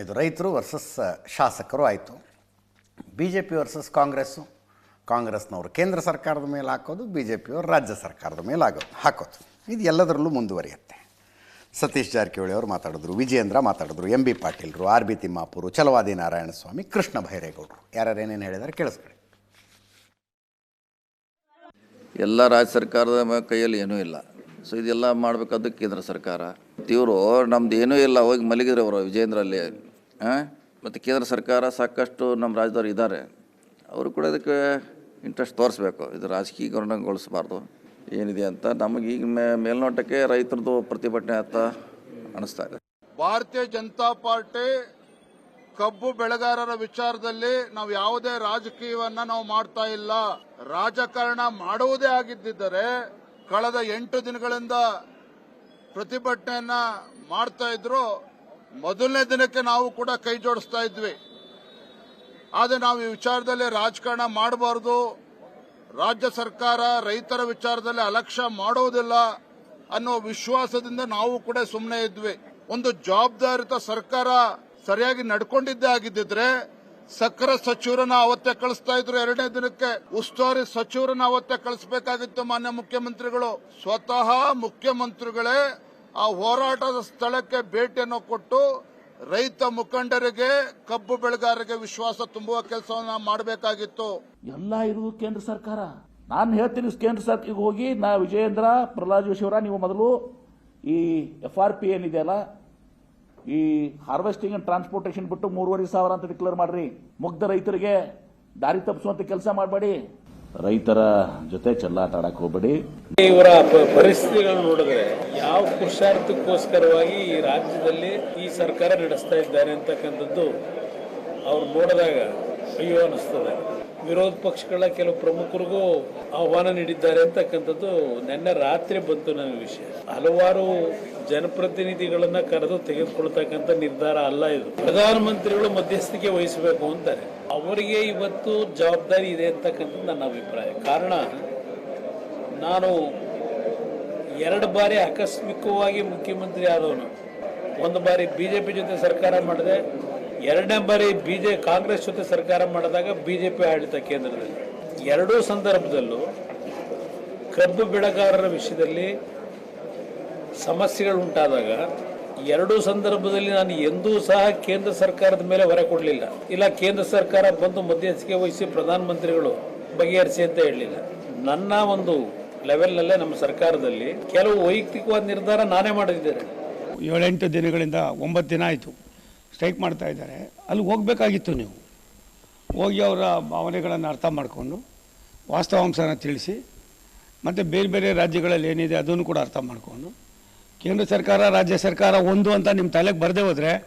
ಇದು ರೈತರು ವರ್ಸಸ್ ಶಾಸಕರು ಆಯಿತು. B J P versus Congress. ಕಾಂಗ್ರೆಸ್ನವರು ಕೇಂದ್ರ ಸರ್ಕಾರದ ಮೇಲೆ ಹಾಕೋದು ಬಿ ಜೆ ಪಿಯವರು ರಾಜ್ಯ ಸರ್ಕಾರದ ಮೇಲೆ ಹಾಕೋದು ಹಾಕೋದು. ಇದು ಎಲ್ಲದರಲ್ಲೂ ಮುಂದುವರಿಯುತ್ತೆ. ಸತೀಶ್ ಜಾರಕಿಹೊಳಿ ಅವರು ಮಾತಾಡಿದ್ರು, ವಿಜಯೇಂದ್ರ ಮಾತಾಡಿದ್ರು, ಎಂ ಬಿ ಪಾಟೀಲ್ರು, ಆರ್ ಬಿ ತಿಮ್ಮಾಪುರು, ಛಲವಾದಿ ನಾರಾಯಣಸ್ವಾಮಿ, ಕೃಷ್ಣ ಭೈರೇಗೌಡರು. ಯಾರ್ಯಾರು ಏನೇನು ಹೇಳಿದ್ದಾರೆ ಕೇಳಿಸ್ಕೊಳ್ಳಿ. ಎಲ್ಲ ರಾಜ್ಯ ಸರ್ಕಾರದ ಕೈಯಲ್ಲಿ ಏನೂ ಇಲ್ಲ. ಸೊ ಇದೆಲ್ಲ ಮಾಡಬೇಕಾದ್ದು ಕೇಂದ್ರ ಸರ್ಕಾರ. ಇವರು ನಮ್ದು ಏನೂ ಇಲ್ಲ. ಹೋಗಿ ಮಲಗಿದ್ರು ಅವರು ವಿಜೇಂದ್ರಲ್ಲಿ ಮತ್ತು ಕೇಂದ್ರ ಸರ್ಕಾರ ಸಾಕಷ್ಟು ನಮ್ಮ ರಾಜ್ಯದವ್ರು ಇದ್ದಾರೆ. ಅವರು ಕೂಡ ಇದಕ್ಕೆ ಇಂಟ್ರೆಸ್ಟ್ ತೋರಿಸ್ಬೇಕು. ಇದು ರಾಜಕೀಯಗೊಳಿಸಬಾರ್ದು ಏನಿದೆ ಅಂತ ನಮಗೆ ಈಗ ಮೇಲ್ನೋಟಕ್ಕೆ ರೈತರದ್ದು ಪ್ರತಿಭಟನೆ ಅಂತ ಅನಿಸ್ತಾ ಇದೆ. ಭಾರತೀಯ ಜನತಾ ಪಾರ್ಟಿ ಕಬ್ಬು ಬೆಳೆಗಾರರ ವಿಚಾರದಲ್ಲಿ ನಾವು ಯಾವುದೇ ರಾಜಕೀಯವನ್ನ ನಾವು ಮಾಡ್ತಾ ಇಲ್ಲ. ರಾಜಕಾರಣ ಮಾಡುವುದೇ ಆಗಿದ್ದರೆ ಕಳೆದ ಎಂಟು ದಿನಗಳಿಂದ ಪ್ರತಿಭಟನೆಯನ್ನ ಮಾಡ್ತಾ ಇದ್ರು. ಮೊದಲನೇ ದಿನಕ್ಕೆ ನಾವು ಕೂಡ ಕೈ ಜೋಡಿಸ್ತಾ ಇದ್ವಿ. ಆದರೆ ನಾವು ಈ ವಿಚಾರದಲ್ಲಿ ರಾಜಕಾರಣ ಮಾಡಬಾರದು. ರಾಜ್ಯ ಸರ್ಕಾರ ರೈತರ ವಿಚಾರದಲ್ಲಿ ಅಲಕ್ಷ್ಯ ಮಾಡೋದಿಲ್ಲ ಅನ್ನೋ ವಿಶ್ವಾಸದಿಂದ ನಾವು ಕೂಡ ಸುಮ್ಮನೆ ಇದ್ವಿ. ಒಂದು ಜವಾಬ್ದಾರಿತ ಸರ್ಕಾರ ಸರಿಯಾಗಿ ನಡ್ಕೊಂಡಿದ್ದೇ ಆಗಿದ್ದಿದ್ರೆ ಸಕ್ಕರೆ ಸಚಿವರನ್ನ ಅವತ್ತೇ ಕಳಿಸ್ತಾ ಇದ್ರು ಎರಡನೇ ದಿನಕ್ಕೆ. ಉಸ್ತುವಾರಿ ಸಚಿವರನ್ನ ಅವತ್ತೇ ಕಳಿಸಬೇಕಾಗಿತ್ತು ಮಾನ್ಯ ಮುಖ್ಯಮಂತ್ರಿಗಳು. ಸ್ವತಃ ಮುಖ್ಯಮಂತ್ರಿಗಳೇ ಆ ಹೋರಾಟದ ಸ್ಥಳಕ್ಕೆ ಭೇಟಿಯನ್ನು ಕೊಟ್ಟು ರೈತ ಮುಖಂಡರಿಗೆ, ಕಬ್ಬು ಬೆಳೆಗಾರರಿಗೆ ವಿಶ್ವಾಸ ತುಂಬುವ ಕೆಲಸವನ್ನ ಮಾಡಬೇಕಾಗಿತ್ತು. ಎಲ್ಲ ಇರುವುದು ಕೇಂದ್ರ ಸರ್ಕಾರ. ನಾನು ಹೇಳ್ತೀನಿ ಕೇಂದ್ರ ಸರ್ಕಾರಕ್ಕೆ ಹೋಗಿ, ನಾ ವಿಜಯೇಂದ್ರ ಪ್ರಹ್ಲಾದ್ ಜೋಶಿಯವರ ನೀವು ಮೊದಲು ಈ ಎಫ್ ಆರ್ ಪಿ ಏನಿದೆಯಲ್ಲ ಈ ಹಾರ್ವೆಸ್ಟಿಂಗ್ ಅಂಡ್ ಟ್ರಾನ್ಸ್ಪೋರ್ಟೇಷನ್ ಬಿಟ್ಟು ಮೂರುವರೆ ಸಾವಿರ ಅಂತ ಡಿಕ್ಲೇರ್ ಮಾಡ್ರಿ. ಮುಗ್ಧ ರೈತರಿಗೆ ದಾರಿ ತಪ್ಪಿಸುವಂತ ಕೆಲಸ ಮಾಡಬೇಡಿ. ರೈತರ ಜೊತೆ ಚೆಲ್ಲಾಟ ಹೋಗಬೇಡಿ. ಇವರ ಪರಿಸ್ಥಿತಿಗಳನ್ನು ನೋಡಿದ್ರೆ ಯಾವ ಪುರುಷಾರ್ಥಕ್ಕೋಸ್ಕರವಾಗಿ ಈ ರಾಜ್ಯದಲ್ಲಿ ಈ ಸರ್ಕಾರ ನಡೆಸ್ತಾ ಇದ್ದಾರೆ ಅಂತಕ್ಕಂಥದ್ದು ಅವ್ರು ನೋಡಿದಾಗ ಅಯ್ಯೋ ಅನಿಸ್ತದೆ. ವಿರೋಧ ಪಕ್ಷಗಳ ಕೆಲವು ಪ್ರಮುಖರಿಗೂ ಆಹ್ವಾನ ನೀಡಿದ್ದಾರೆ ಅಂತಕ್ಕಂಥದ್ದು ನಿನ್ನೆ ರಾತ್ರಿ ಬಂತು ನನ್ನ ವಿಷಯ. ಹಲವಾರು ಜನಪ್ರತಿನಿಧಿಗಳನ್ನ ಕರೆದು ತೆಗೆದುಕೊಳ್ತಕ್ಕಂಥ ನಿರ್ಧಾರ ಅಲ್ಲ ಇದು. ಪ್ರಧಾನಮಂತ್ರಿಗಳು ಮಧ್ಯಸ್ಥಿಕೆ ವಹಿಸಬೇಕು ಅಂತಾರೆ. ಅವರಿಗೆ ಇವತ್ತು ಜವಾಬ್ದಾರಿ ಇದೆ ಅಂತಕ್ಕಂಥದ್ದು ನನ್ನ ಅಭಿಪ್ರಾಯ. ಕಾರಣ, ನಾನು ಎರಡು ಬಾರಿ ಆಕಸ್ಮಿಕವಾಗಿ ಮುಖ್ಯಮಂತ್ರಿ ಆದವನು. ಒಂದು ಬಾರಿ ಬಿಜೆಪಿ ಜೊತೆ ಸರ್ಕಾರ ಮಾಡಿದೆ ಎರಡನೇ ಬಾರಿ ಬಿಜೆ ಕಾಂಗ್ರೆಸ್ ಜೊತೆ ಸರ್ಕಾರ ಮಾಡಿದಾಗ ಬಿಜೆಪಿ ಆಡಳಿತ ಕೇಂದ್ರದಲ್ಲಿ. ಎರಡೂ ಸಂದರ್ಭದಲ್ಲೂ ಕಬ್ಬು ಬೆಳೆಗಾರರ ವಿಷಯದಲ್ಲಿ ಸಮಸ್ಯೆಗಳು ಉಂಟಾದಾಗ ಎರಡೂ ಸಂದರ್ಭದಲ್ಲಿ ನಾನು ಎಂದೂ ಸಹ ಕೇಂದ್ರ ಸರ್ಕಾರದ ಮೇಲೆ ಹೊರೆ ಕೊಡಲಿಲ್ಲ. ಇಲ್ಲ, ಕೇಂದ್ರ ಸರ್ಕಾರ ಬಂದು ಮಧ್ಯಸ್ಥಿಕೆ ವಹಿಸಿ ಪ್ರಧಾನಮಂತ್ರಿಗಳು ಬಗೆಹರಿಸಿ ಅಂತ ಹೇಳಲಿಲ್ಲ. ನನ್ನ ಒಂದು ಲೆವೆಲ್ನಲ್ಲೇ ನಮ್ಮ ಸರ್ಕಾರದಲ್ಲಿ ಕೆಲವು ವೈಯಕ್ತಿಕವಾದ ನಿರ್ಧಾರ ನಾನೇ ಮಾಡಿದ್ದೇನೆ. ಏಳೆಂಟು ದಿನಗಳಿಂದ ಒಂಬತ್ತು ದಿನ ಆಯಿತು. ಸ್ಟ್ರೈಕ್ ಮಾಡ್ತಾ ಇದ್ದಾರೆ. ಅಲ್ಲಿ ಹೋಗಬೇಕಾಗಿತ್ತು ನೀವು. ಹೋಗಿ ಅವರ ಭಾವನೆಗಳನ್ನು ಅರ್ಥ ಮಾಡಿಕೊಂಡು ವಾಸ್ತವಾಂಶನ ತಿಳಿಸಿ, ಮತ್ತು ಬೇರೆ ಬೇರೆ ರಾಜ್ಯಗಳಲ್ಲಿ ಏನಿದೆ ಅದನ್ನು ಕೂಡ ಅರ್ಥ ಮಾಡಿಕೊಂಡು, ಕೇಂದ್ರ ಸರ್ಕಾರ, ರಾಜ್ಯ ಸರ್ಕಾರ ಒಂದು ಅಂತ ನಿಮ್ಮ ತಲೆಗೆ ಬರದೇ ಹೋದರೆ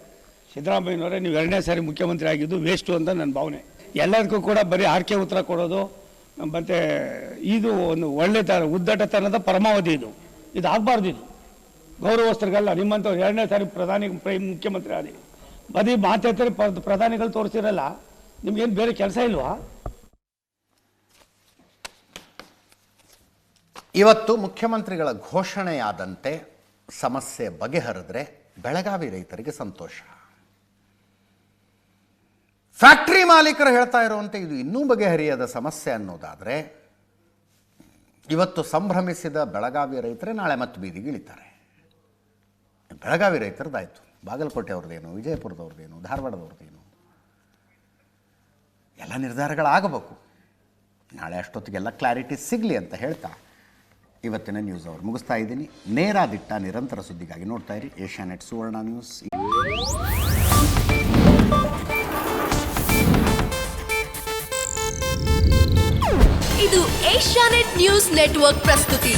ಸಿದ್ದರಾಮಯ್ಯನವರೇ ನೀವು ಎರಡನೇ ಸಾರಿ ಮುಖ್ಯಮಂತ್ರಿ ಆಗಿದ್ದು ವೇಸ್ಟು ಅಂತ ನನ್ನ ಭಾವನೆ. ಎಲ್ಲದಕ್ಕೂ ಕೂಡ ಬರೀ ಆರ್ಕೆ ಉತ್ತರ ಕೊಡೋದು, ಮತ್ತು ಇದು ಒಂದು ಒಳ್ಳೆ ತ ಉದ್ದಟತನದ ಪರಮಾವಧಿ ಇದು. ಇದು ಆಗಬಾರ್ದು ಇದು. ಗೌರವಸ್ಥರಿಗಲ್ಲ, ನಿಮ್ಮಂಥವ್ರು ಎರಡನೇ ಸಾರಿ ಪ್ರಧಾನಿ, ಪ್ರೈ- ಮುಖ್ಯಮಂತ್ರಿ ಆದಿ ಬರೀ ಮಾತಾಡ್ತಾರೆ ಪ್ರಧಾನಿಗಳು ತೋರಿಸಿರಲ್ಲ, ನಿಮ್ಗೇನು ಬೇರೆ ಕೆಲಸ ಇಲ್ವಾ? ಇವತ್ತು ಮುಖ್ಯಮಂತ್ರಿಗಳ ಘೋಷಣೆಯಾದಂತೆ ಸಮಸ್ಯೆ ಬಗೆಹರಿದ್ರೆ ಬೆಳಗಾವಿ ರೈತರಿಗೆ ಸಂತೋಷ. ಫ್ಯಾಕ್ಟ್ರಿ ಮಾಲೀಕರು ಹೇಳ್ತಾ ಇರುವಂತೆ ಇದು ಇನ್ನೂ ಬಗೆಹರಿಯದ ಸಮಸ್ಯೆ ಅನ್ನೋದಾದರೆ, ಇವತ್ತು ಸಂಭ್ರಮಿಸಿದ ಬೆಳಗಾವಿ ರೈತರೇ ನಾಳೆ ಮತ್ತೆ ಬೀದಿಗೆ ಇಳಿತಾರೆ ಬೆಳಗಾವಿ ರೈತರದ್ದಾಯಿತು ಬಾಗಲಕೋಟೆ ಅವ್ರದ್ದೇನು, ವಿಜಯಪುರದವ್ರದ್ದೇನು, ಧಾರವಾಡದವ್ರದ್ದೇನು? ಎಲ್ಲ ನಿರ್ಧಾರಗಳಾಗಬೇಕು. ನಾಳೆ ಅಷ್ಟೊತ್ತಿಗೆಲ್ಲ ಕ್ಲಾರಿಟಿ ಸಿಗಲಿ ಅಂತ ಹೇಳ್ತಾ ಇವತ್ತಿನ ನ್ಯೂಸ್ ಅವರು ಮುಗಿಸ್ತಾ ಇದ್ದೀನಿ. ನೇರ ದಿಟ್ಟ ನಿರಂತರ ಸುದ್ದಿಗಾಗಿ ನೋಡ್ತಾ ಇರಿ ಏಷ್ಯಾನೆಟ್ ಸುವರ್ಣ ನ್ಯೂಸ್ ಇದು ಏಷ್ಯಾನೆಟ್ ನ್ಯೂಸ್ ನೆಟ್ವರ್ಕ್ ಪ್ರಸ್ತುತಿ.